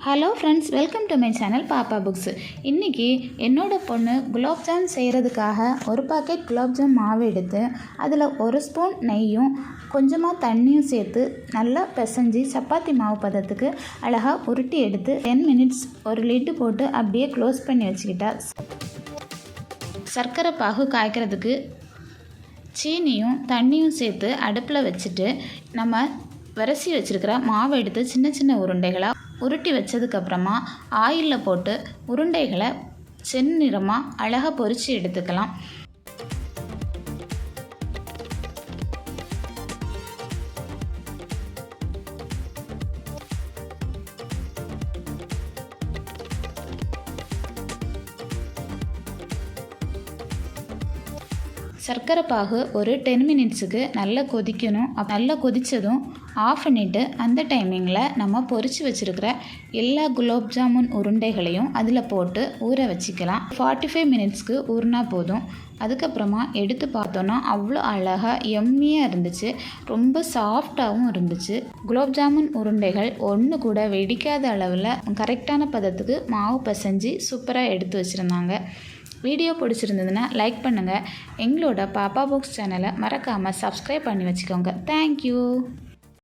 Hello friends welcome to my channel பாப்பா books இன்றைக்கி என்னோட பொண்ணு குலாப்ஜாம் செய்கிறதுக்காக ஒரு பாக்கெட் குலாப்ஜாம் மாவு எடுத்து அதில் ஒரு ஸ்பூன் நெய்யும் கொஞ்சமாக தண்ணியும் சேர்த்து நல்லா பிசைஞ்சு சப்பாத்தி மாவு பதத்துக்கு அழகாக உருட்டி எடுத்து டென் மினிட்ஸ் ஒரு லிட்டு போட்டு அப்படியே க்ளோஸ் பண்ணி வச்சுக்கிட்டா சர்க்கரை பாகு காய்க்கிறதுக்கு சீனியும் தண்ணியும் சேர்த்து அடுப்பில் வச்சுட்டு நம்ம விரசி வச்சுருக்கிற மாவை எடுத்து சின்ன சின்ன உருண்டைகளாக உருட்டி வச்சதுக்கப்புறமா ஆயிலில் போட்டு உருண்டைகளை செந்நிறமாக அழகாக பொரித்து எடுத்துக்கலாம். சர்க்கரை பாகு ஒரு டென் மினிட்ஸுக்கு நல்லா கொதிக்கணும். நல்லா கொதித்ததும் ஆஃப் பண்ணிவிட்டு அந்த டைமிங்கில் நம்ம பொறிச்சு வச்சுருக்கிற எல்லா குலோப் ஜாமுன் உருண்டைகளையும் அதில் போட்டு ஊற வச்சுக்கலாம். ஃபார்ட்டி ஃபைவ் மினிட்ஸ்க்கு ஊறினா போதும். அதுக்கப்புறமா எடுத்து பார்த்தோன்னா அவ்வளோ அழகாக எம்மியாக இருந்துச்சு. ரொம்ப சாஃப்டாகவும் இருந்துச்சு. குலோப் ஜாமுன் உருண்டைகள் ஒன்று கூட வெடிக்காத அளவில் கரெக்டான பதத்துக்கு மாவு பசைஞ்சு சூப்பராக எடுத்து வச்சுருந்தாங்க. வீடியோ பிடிச்சிருந்ததுன்னா லைக் பண்ணுங்கள் எங்களோட பாப்பா புக்ஸ் சேனலை மறக்காமல் சப்ஸ்கிரைப் பண்ணி வச்சுக்கோங்க. தேங்க்யூ